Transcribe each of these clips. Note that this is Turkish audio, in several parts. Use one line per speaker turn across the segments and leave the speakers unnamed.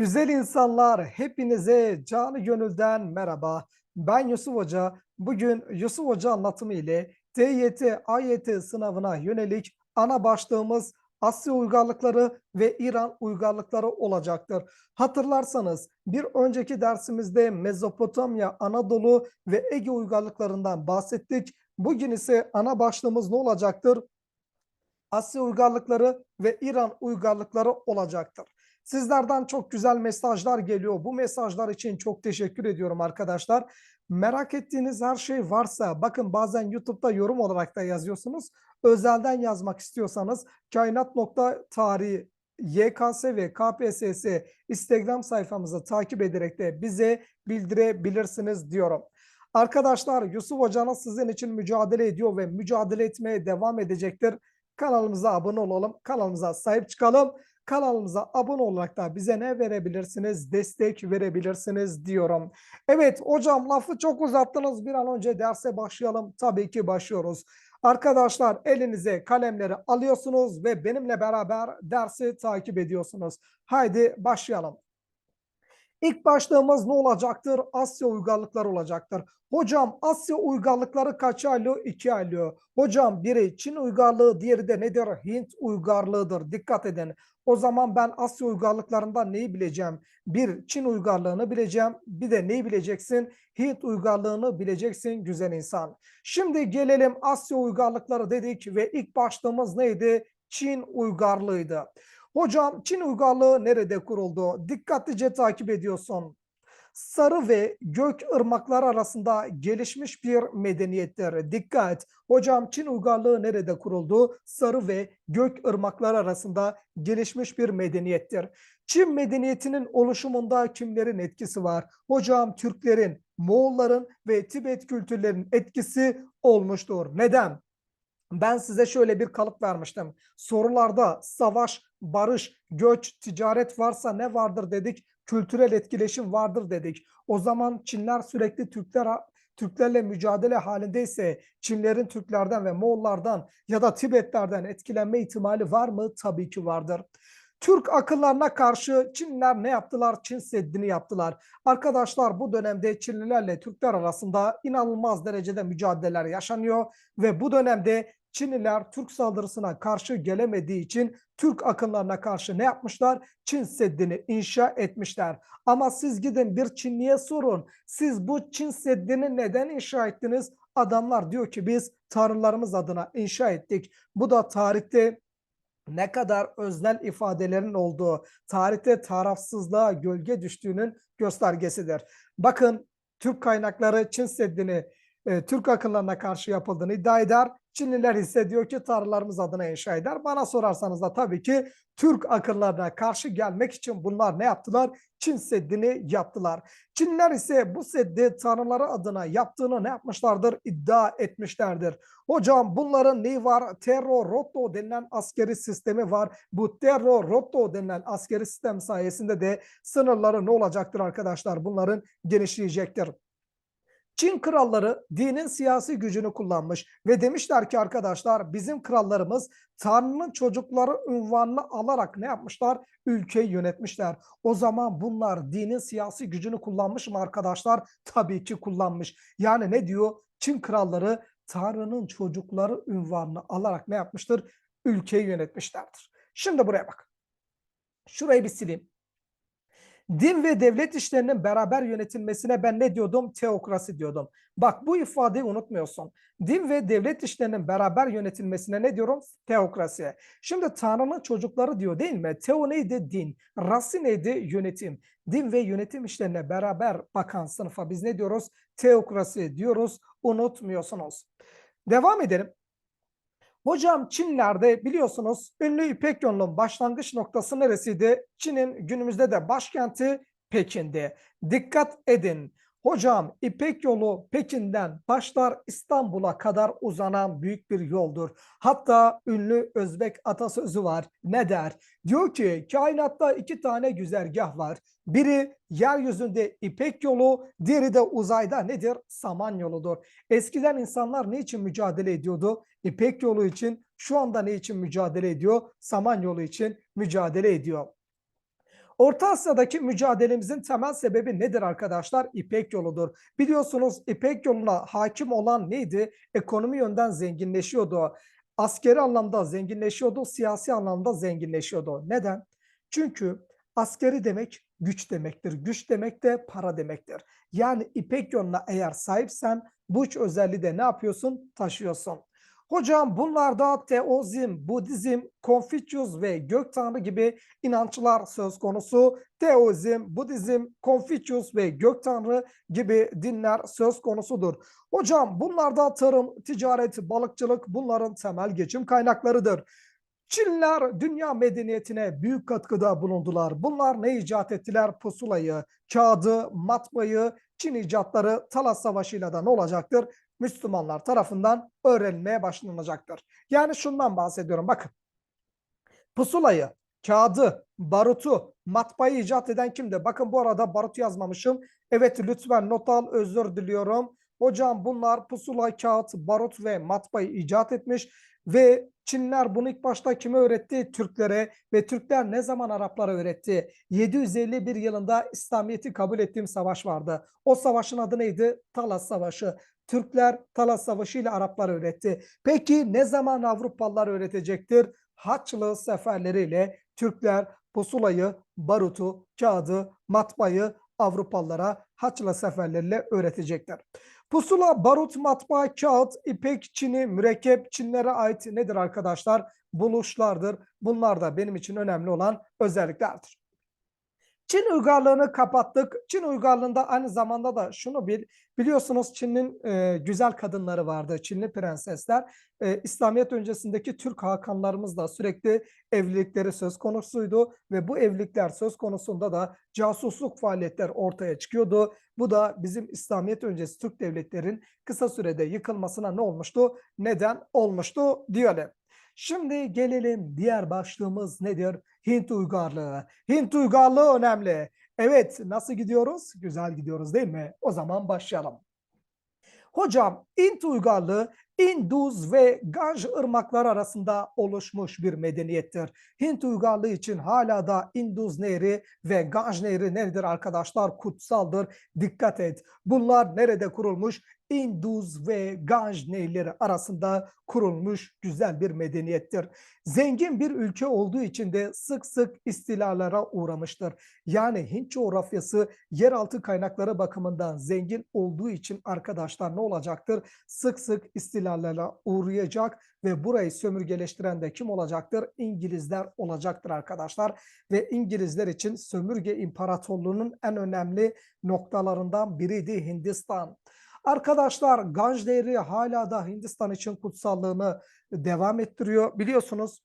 Güzel insanlar, hepinize canı gönülden merhaba. Ben Yusuf Hoca. Bugün Yusuf Hoca anlatımı ile TYT, AYT sınavına yönelik ana başlığımız Asya uygarlıkları ve İran uygarlıkları olacaktır. Hatırlarsanız bir önceki dersimizde Mezopotamya, Anadolu ve Ege uygarlıklarından bahsettik. Bugün ise ana başlığımız ne olacaktır? Asya uygarlıkları ve İran uygarlıkları olacaktır. Sizlerden çok güzel mesajlar geliyor. Bu mesajlar için çok teşekkür ediyorum arkadaşlar. Merak ettiğiniz her şey varsa bakın bazen YouTube'da yorum olarak da yazıyorsunuz. Özelden yazmak istiyorsanız kainat.tarihi YKS ve KPSS Instagram sayfamızı takip ederek de bize bildirebilirsiniz diyorum. Arkadaşlar Yusuf Hoca'nın sizin için mücadele ediyor ve mücadele etmeye devam edecektir. Kanalımıza abone olalım, kanalımıza sahip çıkalım. Kanalımıza abone olarak da bize ne verebilirsiniz? Destek verebilirsiniz diyorum. Evet hocam lafı çok uzattınız. Bir an önce derse başlayalım. Tabii ki başlıyoruz. Arkadaşlar elinize kalemleri alıyorsunuz ve benimle beraber dersi takip ediyorsunuz. Haydi başlayalım. İlk başlığımız ne olacaktır? Asya uygarlıkları olacaktır. Hocam Asya uygarlıkları kaç aylıyor? İki aylıyor. Hocam biri Çin uygarlığı, diğeri de nedir? Hint uygarlığıdır. Dikkat edin. O zaman ben Asya uygarlıklarından neyi bileceğim? Bir Çin uygarlığını bileceğim. Bir de neyi bileceksin? Hint uygarlığını bileceksin güzel insan. Şimdi gelelim Asya uygarlıkları dedik ve ilk başlığımız neydi? Çin uygarlığıydı. Hocam Çin uygarlığı nerede kuruldu? Dikkatlice takip ediyorsun. Sarı ve Gök ırmaklar arasında gelişmiş bir medeniyettir. Dikkat! Hocam Çin uygarlığı nerede kuruldu? Sarı ve Gök ırmaklar arasında gelişmiş bir medeniyettir. Çin medeniyetinin oluşumunda kimlerin etkisi var? Hocam Türklerin, Moğolların ve Tibet kültürlerinin etkisi olmuştur. Neden? Ben size şöyle bir kalıp vermiştim. Sorularda savaş, barış, göç, ticaret varsa ne vardır dedik? Kültürel etkileşim vardır dedik. O zaman Çinler sürekli Türkler Türklerle mücadele halindeyse Çinlerin Türklerden ve Moğollardan ya da Tibetlerden etkilenme ihtimali var mı? Tabii ki vardır. Türk akıllarına karşı Çinliler ne yaptılar? Çin Seddi'ni yaptılar. Arkadaşlar bu dönemde Çinlilerle Türkler arasında inanılmaz derecede mücadeleler yaşanıyor ve bu dönemde Çinliler Türk saldırısına karşı gelemediği için Türk akınlarına karşı ne yapmışlar? Çin Seddi'ni inşa etmişler. Ama siz gidin bir Çinliye sorun. Siz bu Çin Seddi'ni neden inşa ettiniz? Adamlar diyor ki biz tanrılarımız adına inşa ettik. Bu da tarihte ne kadar öznel ifadelerin olduğu, tarihte tarafsızlığa gölge düştüğünün göstergesidir. Bakın Türk kaynakları Çin Seddi'ni e, Türk akıllarına karşı yapıldığını iddia eder. Çinliler hissediyor ki tanrılarımız adına inşa eder. Bana sorarsanız da tabii ki Türk akıllarına karşı gelmek için bunlar ne yaptılar? Çin Seddi'ni yaptılar. Çinliler ise bu seddi tanrıları adına yaptığını ne yapmışlardır? İddia etmişlerdir. Hocam bunların neyi var? Terro Rotto denilen askeri sistemi var. Bu Terro Rotto denilen askeri sistem sayesinde de sınırları ne olacaktır arkadaşlar? Bunların genişleyecektir. Çin kralları dinin siyasi gücünü kullanmış ve demişler ki arkadaşlar bizim krallarımız Tanrı'nın çocukları unvanını alarak ne yapmışlar? Ülkeyi yönetmişler. O zaman bunlar dinin siyasi gücünü kullanmış mı arkadaşlar? Tabii ki kullanmış. Yani ne diyor? Çin kralları Tanrı'nın çocukları unvanını alarak ne yapmıştır? Ülkeyi yönetmişlerdir. Şimdi buraya bak. Şurayı bir sileyim. Din ve devlet işlerinin beraber yönetilmesine ben ne diyordum? Teokrasi diyordum. Bak bu ifadeyi unutmuyorsun. Din ve devlet işlerinin beraber yönetilmesine ne diyorum? Teokrasi. Şimdi Tanrı'nın çocukları diyor değil mi? Teo neydi? Din. Rasi neydi? Yönetim. Din ve yönetim işlerine beraber bakan sınıfa biz ne diyoruz? Teokrasi diyoruz. Unutmuyorsunuz. Devam edelim. Hocam Çinler'de biliyorsunuz ünlü İpek yolunun başlangıç noktası neresiydi? Çin'in günümüzde de başkenti Pekin'di. Dikkat edin. Hocam İpek yolu Pekin'den başlar İstanbul'a kadar uzanan büyük bir yoldur. Hatta ünlü Özbek atasözü var. Ne der? Diyor ki kainatta iki tane güzergah var. Biri yeryüzünde İpek yolu, diğeri de uzayda nedir? Saman yoludur. Eskiden insanlar ne için mücadele ediyordu? İpek yolu için. Şu anda ne için mücadele ediyor? Saman yolu için mücadele ediyor. Orta Asya'daki mücadelemizin temel sebebi nedir arkadaşlar? İpek yoludur. Biliyorsunuz İpek yoluna hakim olan neydi? Ekonomi yönden zenginleşiyordu. Askeri anlamda zenginleşiyordu, siyasi anlamda zenginleşiyordu. Neden? Çünkü askeri demek güç demektir. Güç demek de para demektir. Yani İpek yoluna eğer sahipsen bu üç özelliği de ne yapıyorsun? Taşıyorsun. Hocam bunlarda Teozm, Budizm, Konfüçyüs ve Gök Tanrı gibi inançlar söz konusu. Teozm, Budizm, Konfüçyüs ve Gök Tanrı gibi dinler söz konusudur. Hocam bunlarda tarım, ticaret, balıkçılık bunların temel geçim kaynaklarıdır. Çinliler dünya medeniyetine büyük katkıda bulundular. Bunlar ne icat ettiler? Pusulayı, kağıdı, matbayı, Çin icatları Talas Savaşı'yla da ne olacaktır? Müslümanlar tarafından öğrenilmeye başlanacaktır. Yani şundan bahsediyorum bakın. Pusulayı, kağıdı, barutu, matbaayı icat eden kimdi? Bakın bu arada barut yazmamışım. Evet lütfen not al özür diliyorum. Hocam bunlar pusula, kağıt, barut ve matbaayı icat etmiş ve Çinliler bunu ilk başta kime öğretti? Türklere ve Türkler ne zaman Araplara öğretti? 751 yılında İslamiyet'i kabul ettiğim savaş vardı. O savaşın adı neydi? Talas Savaşı. Türkler Talas Savaşı ile Araplar öğretti. Peki ne zaman Avrupalılar öğretecektir? Haçlı seferleriyle Türkler pusulayı, barutu, kağıdı, matbayı Avrupalılara Haçlı seferleriyle öğretecekler. Pusula, barut, matbaa, kağıt, ipek, çini, mürekkep Çinlere ait nedir arkadaşlar? Buluşlardır. Bunlar da benim için önemli olan özelliklerdir. Çin uygarlığını kapattık. Çin uygarlığında aynı zamanda da şunu bil, biliyorsunuz Çin'in e, güzel kadınları vardı, Çinli prensesler. E, İslamiyet öncesindeki Türk hakanlarımız da sürekli evlilikleri söz konusuydu ve bu evlilikler söz konusunda da casusluk faaliyetler ortaya çıkıyordu. Bu da bizim İslamiyet öncesi Türk devletlerin kısa sürede yıkılmasına ne olmuştu? Neden olmuştu diyelim. Şimdi gelelim diğer başlığımız nedir? Hint uygarlığı. Hint uygarlığı önemli. Evet nasıl gidiyoruz? Güzel gidiyoruz değil mi? O zaman başlayalım. Hocam Hint uygarlığı Indus ve Ganj ırmakları arasında oluşmuş bir medeniyettir. Hint uygarlığı için hala da Indus Nehri ve Ganj Nehri nedir arkadaşlar? Kutsaldır. Dikkat et. Bunlar nerede kurulmuş? Indus ve Ganj nehirleri arasında kurulmuş güzel bir medeniyettir. Zengin bir ülke olduğu için de sık sık istilalara uğramıştır. Yani Hint coğrafyası yeraltı kaynakları bakımından zengin olduğu için arkadaşlar ne olacaktır? Sık sık istilalara uğrayacak ve burayı sömürgeleştiren de kim olacaktır? İngilizler olacaktır arkadaşlar. Ve İngilizler için sömürge imparatorluğunun en önemli noktalarından biriydi Hindistan. Arkadaşlar Ganj Nehri hala da Hindistan için kutsallığını devam ettiriyor. Biliyorsunuz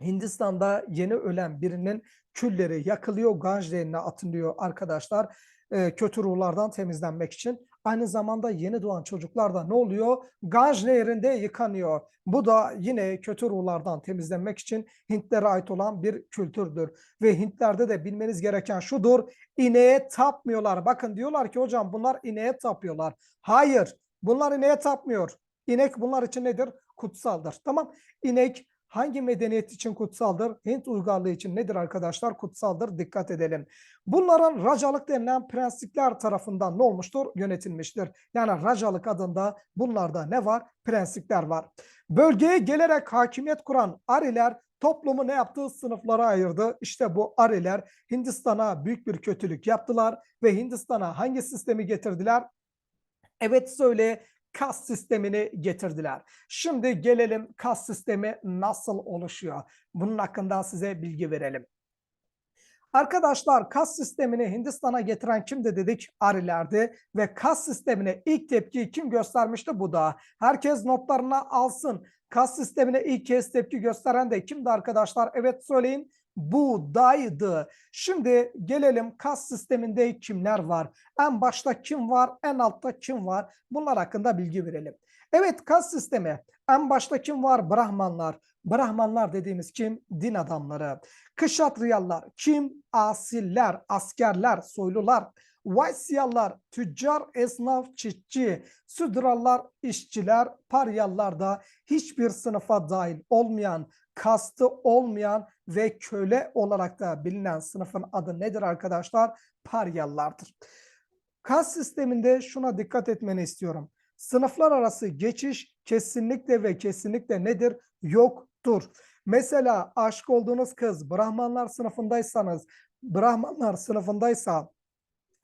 Hindistan'da yeni ölen birinin külleri yakılıyor, Ganj Nehri'ne atılıyor arkadaşlar. E, kötü ruhlardan temizlenmek için. Aynı zamanda yeni doğan çocuklar da ne oluyor? Ganj Nehri'nde yıkanıyor. Bu da yine kötü ruhlardan temizlenmek için Hintlere ait olan bir kültürdür. Ve Hintlerde de bilmeniz gereken şudur. İneğe tapmıyorlar. Bakın diyorlar ki hocam bunlar ineğe tapıyorlar. Hayır. Bunlar ineğe tapmıyor. İnek bunlar için nedir? Kutsaldır. Tamam. İnek hangi medeniyet için kutsaldır? Hint uygarlığı için nedir arkadaşlar? Kutsaldır. Dikkat edelim. Bunların racalık denilen prensipler tarafından ne olmuştur? Yönetilmiştir. Yani racalık adında bunlarda ne var? Prensipler var. Bölgeye gelerek hakimiyet kuran Ariler toplumu ne yaptığı sınıflara ayırdı. İşte bu Ariler Hindistan'a büyük bir kötülük yaptılar ve Hindistan'a hangi sistemi getirdiler? Evet söyle kas sistemini getirdiler. Şimdi gelelim kas sistemi nasıl oluşuyor? Bunun hakkında size bilgi verelim. Arkadaşlar kas sistemini Hindistan'a getiren kimdi dedik? Arilerdi ve kas sistemine ilk tepkiyi kim göstermişti? Bu da. Herkes notlarına alsın. Kas sistemine ilk kez tepki gösteren de kimdi arkadaşlar? Evet söyleyin buğdaydı. Şimdi gelelim kas sisteminde kimler var? En başta kim var? En altta kim var? Bunlar hakkında bilgi verelim. Evet kas sistemi. En başta kim var? Brahmanlar. Brahmanlar dediğimiz kim? Din adamları. Kışatriyalılar kim? Asiller, askerler, soylular. Vaysyalılar, tüccar, esnaf, çiftçi, südrallar, işçiler, paryallar da hiçbir sınıfa dahil olmayan kastı olmayan ve köle olarak da bilinen sınıfın adı nedir arkadaşlar? Paryalılardır. Kas sisteminde şuna dikkat etmeni istiyorum. Sınıflar arası geçiş kesinlikle ve kesinlikle nedir? Yoktur. Mesela aşık olduğunuz kız Brahmanlar sınıfındaysanız, Brahmanlar sınıfındaysa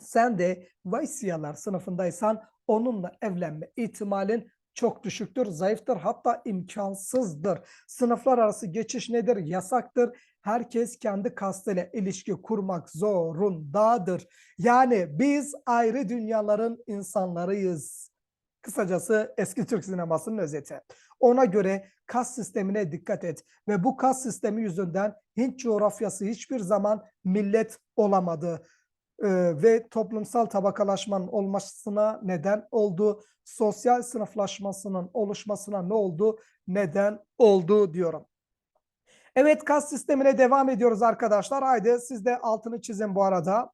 sen de Vaisyalar sınıfındaysan onunla evlenme ihtimalin çok düşüktür, zayıftır hatta imkansızdır. Sınıflar arası geçiş nedir? Yasaktır. Herkes kendi kastıyla ilişki kurmak zorundadır. Yani biz ayrı dünyaların insanlarıyız. Kısacası eski Türk sinemasının özeti. Ona göre kas sistemine dikkat et ve bu kas sistemi yüzünden Hint coğrafyası hiçbir zaman millet olamadı ve toplumsal tabakalaşmanın olmasına neden oldu. Sosyal sınıflaşmasının oluşmasına ne oldu? Neden oldu diyorum. Evet kas sistemine devam ediyoruz arkadaşlar. Haydi siz de altını çizin bu arada.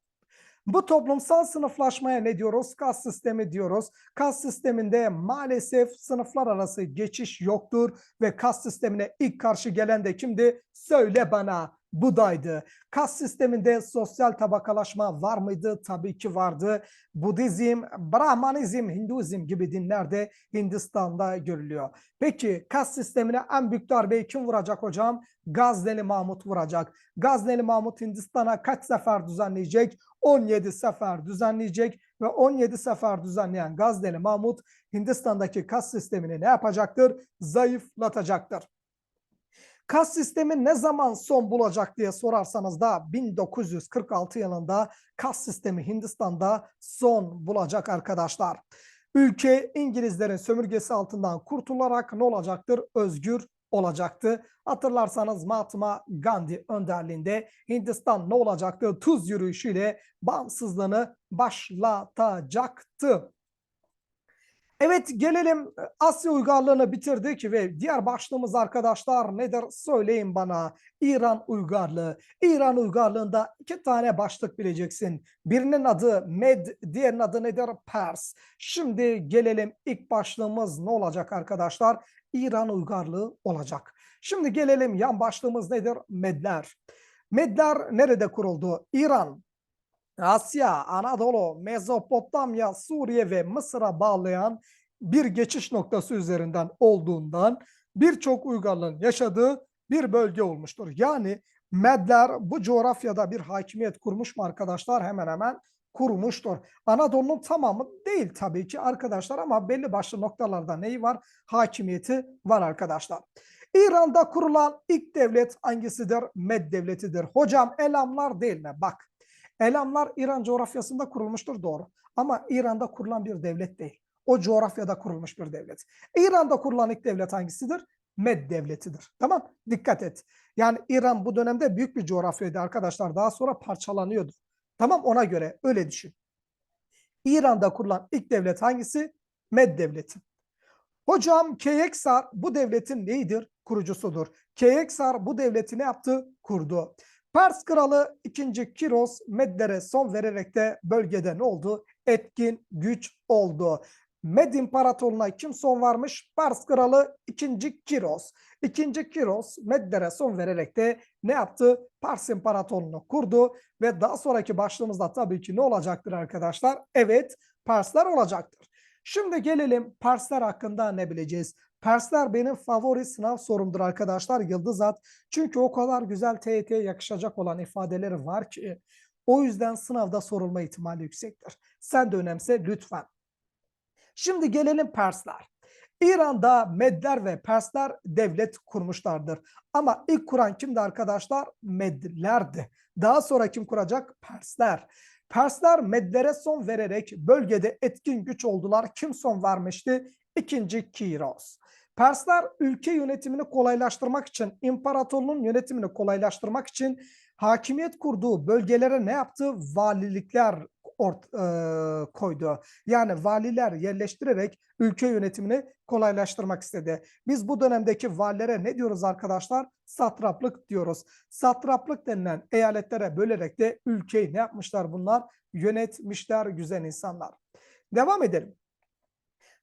Bu toplumsal sınıflaşmaya ne diyoruz? Kas sistemi diyoruz. Kas sisteminde maalesef sınıflar arası geçiş yoktur ve kas sistemine ilk karşı gelen de kimdi? Söyle bana. Budaydı. Kas sisteminde sosyal tabakalaşma var mıydı? Tabii ki vardı. Budizm, Brahmanizm, Hinduizm gibi dinlerde Hindistan'da görülüyor. Peki kas sistemine en büyük darbeyi kim vuracak hocam? Gazneli Mahmut vuracak. Gazneli Mahmut Hindistan'a kaç sefer düzenleyecek? 17 sefer düzenleyecek ve 17 sefer düzenleyen Gazneli Mahmut Hindistan'daki kas sistemini ne yapacaktır? Zayıflatacaktır. Kas sistemi ne zaman son bulacak diye sorarsanız da 1946 yılında kas sistemi Hindistan'da son bulacak arkadaşlar. Ülke İngilizlerin sömürgesi altından kurtularak ne olacaktır? Özgür olacaktı. Hatırlarsanız Mahatma Gandhi önderliğinde Hindistan ne olacaktı? Tuz yürüyüşüyle bağımsızlığını başlatacaktı. Evet gelelim e, Asya uygarlığını bitirdik ve diğer başlığımız arkadaşlar nedir söyleyin bana. İran uygarlığı. İran uygarlığında iki tane başlık bileceksin. Birinin adı Med, diğerinin adı nedir? Pers. Şimdi gelelim ilk başlığımız ne olacak arkadaşlar? İran uygarlığı olacak. Şimdi gelelim yan başlığımız nedir? Medler. Medler nerede kuruldu? İran, Asya, Anadolu, Mezopotamya, Suriye ve Mısır'a bağlayan bir geçiş noktası üzerinden olduğundan birçok uygarlığın yaşadığı bir bölge olmuştur. Yani Medler bu coğrafyada bir hakimiyet kurmuş mu arkadaşlar? Hemen hemen kurmuştur. Anadolu'nun tamamı değil tabii ki arkadaşlar ama belli başlı noktalarda neyi var? Hakimiyeti var arkadaşlar. İran'da kurulan ilk devlet hangisidir? Med devletidir. Hocam Elamlar değil mi? Bak Elamlar İran coğrafyasında kurulmuştur doğru. Ama İran'da kurulan bir devlet değil. O coğrafyada kurulmuş bir devlet. İran'da kurulan ilk devlet hangisidir? Med devletidir. Tamam? Dikkat et. Yani İran bu dönemde büyük bir coğrafyaydı arkadaşlar. Daha sonra parçalanıyordu. Tamam ona göre öyle düşün. İran'da kurulan ilk devlet hangisi? Med devleti. Hocam Keyeksar bu devletin neyidir? Kurucusudur. Keyeksar bu devleti ne yaptı? Kurdu. Pers kralı 2. Kiros Medlere son vererek de bölgede ne oldu? Etkin güç oldu. Med İmparatorluğu'na kim son varmış? Pars kralı 2. Kiros. 2. Kiros Medlere son vererek de ne yaptı? Pars İmparatorluğu'nu kurdu ve daha sonraki başlığımızda tabii ki ne olacaktır arkadaşlar? Evet Persler olacaktır. Şimdi gelelim Persler hakkında ne bileceğiz? Persler benim favori sınav sorumdur arkadaşlar Yıldız At. Çünkü o kadar güzel TYT'ye yakışacak olan ifadeleri var ki o yüzden sınavda sorulma ihtimali yüksektir. Sen de önemse lütfen. Şimdi gelelim Persler. İran'da Medler ve Persler devlet kurmuşlardır. Ama ilk kuran kimdi arkadaşlar? Medlerdi. Daha sonra kim kuracak? Persler. Persler Medlere son vererek bölgede etkin güç oldular. Kim son vermişti? İkinci Kiros. Persler ülke yönetimini kolaylaştırmak için, imparatorluğun yönetimini kolaylaştırmak için hakimiyet kurduğu bölgelere ne yaptı? Valilikler ort, e, koydu. Yani valiler yerleştirerek ülke yönetimini kolaylaştırmak istedi. Biz bu dönemdeki valilere ne diyoruz arkadaşlar? Satraplık diyoruz. Satraplık denilen eyaletlere bölerek de ülkeyi ne yapmışlar bunlar? Yönetmişler güzel insanlar. Devam edelim.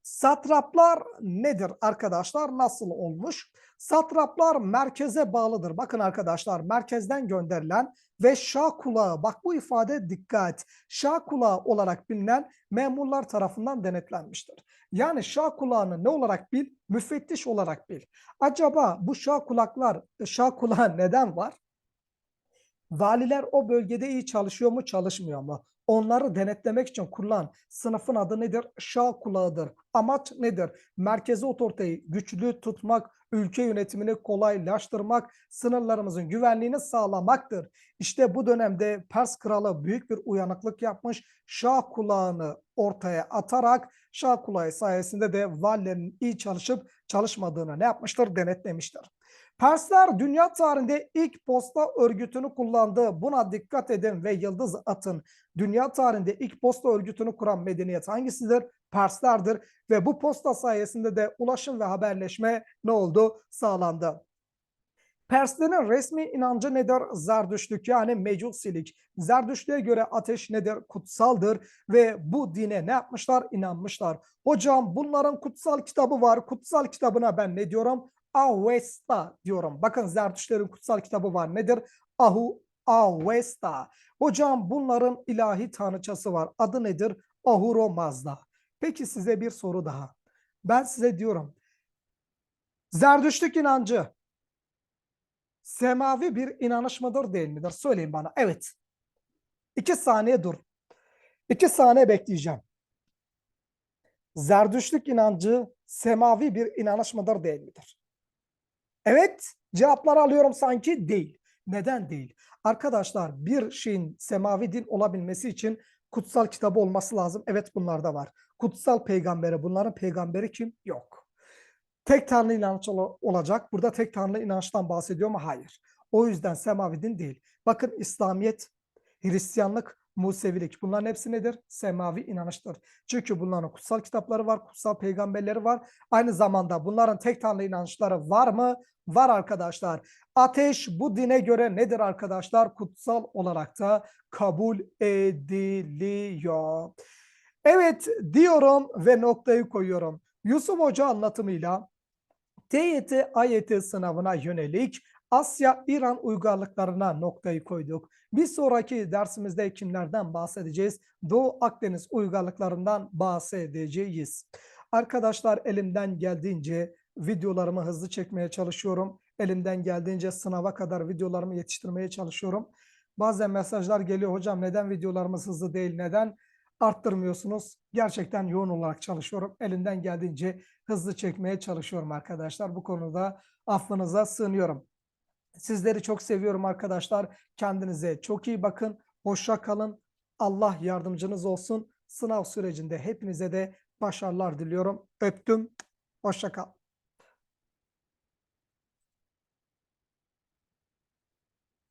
Satraplar nedir arkadaşlar? Nasıl olmuş? Satraplar merkeze bağlıdır. Bakın arkadaşlar merkezden gönderilen ve şah kulağı bak bu ifade dikkat. Şah kulağı olarak bilinen memurlar tarafından denetlenmiştir. Yani şah kulağını ne olarak bil? Müfettiş olarak bil. Acaba bu şah kulaklar, şah kulağı neden var? Valiler o bölgede iyi çalışıyor mu, çalışmıyor mu? Onları denetlemek için kurulan sınıfın adı nedir? Şah kulağıdır. Amaç nedir? Merkezi otoriteyi güçlü tutmak, ülke yönetimini kolaylaştırmak, sınırlarımızın güvenliğini sağlamaktır. İşte bu dönemde Pers kralı büyük bir uyanıklık yapmış. Şah kulağını ortaya atarak Şah kulağı sayesinde de valilerin iyi çalışıp çalışmadığını ne yapmıştır? Denetlemiştir. Persler dünya tarihinde ilk posta örgütünü kullandı. Buna dikkat edin ve yıldız atın. Dünya tarihinde ilk posta örgütünü kuran medeniyet hangisidir? Perslerdir ve bu posta sayesinde de ulaşım ve haberleşme ne oldu? Sağlandı. Perslerin resmi inancı nedir? Zerdüştlük yani mecusilik. Zerdüştlüğe göre ateş nedir? Kutsaldır ve bu dine ne yapmışlar? İnanmışlar. Hocam bunların kutsal kitabı var. Kutsal kitabına ben ne diyorum? Avesta diyorum. Bakın Zerdüştlerin kutsal kitabı var. Nedir? Ahu Avesta. Hocam bunların ilahi tanrıçası var. Adı nedir? Ahuro Mazda. Peki size bir soru daha. Ben size diyorum. Zerdüştlük inancı semavi bir inanış mıdır değil midir? Söyleyin bana. Evet. İki saniye dur. İki saniye bekleyeceğim. Zerdüştlük inancı semavi bir inanış mıdır değil midir? Evet, cevapları alıyorum sanki değil. Neden değil? Arkadaşlar bir şeyin semavi din olabilmesi için kutsal kitabı olması lazım. Evet bunlar da var. Kutsal peygamberi, bunların peygamberi kim? Yok. Tek tanrı inanç olacak. Burada tek tanrı inançtan bahsediyor mu? Hayır. O yüzden semavi din değil. Bakın İslamiyet, Hristiyanlık, Musevilik bunların hepsi nedir? Semavi inanıştır. Çünkü bunların kutsal kitapları var, kutsal peygamberleri var. Aynı zamanda bunların tek tanrı inançları var mı? Var arkadaşlar. Ateş bu dine göre nedir arkadaşlar? Kutsal olarak da kabul ediliyor. Evet diyorum ve noktayı koyuyorum. Yusuf Hoca anlatımıyla TYT AYT sınavına yönelik Asya-İran uygarlıklarına noktayı koyduk. Bir sonraki dersimizde kimlerden bahsedeceğiz? Doğu Akdeniz uygarlıklarından bahsedeceğiz. Arkadaşlar elimden geldiğince videolarımı hızlı çekmeye çalışıyorum. Elimden geldiğince sınava kadar videolarımı yetiştirmeye çalışıyorum. Bazen mesajlar geliyor hocam neden videolarımız hızlı değil neden arttırmıyorsunuz? Gerçekten yoğun olarak çalışıyorum. Elimden geldiğince hızlı çekmeye çalışıyorum arkadaşlar. Bu konuda affınıza sığınıyorum. Sizleri çok seviyorum arkadaşlar. Kendinize çok iyi bakın. Hoşça kalın. Allah yardımcınız olsun. Sınav sürecinde hepinize de başarılar diliyorum. Öptüm. Hoşça kal.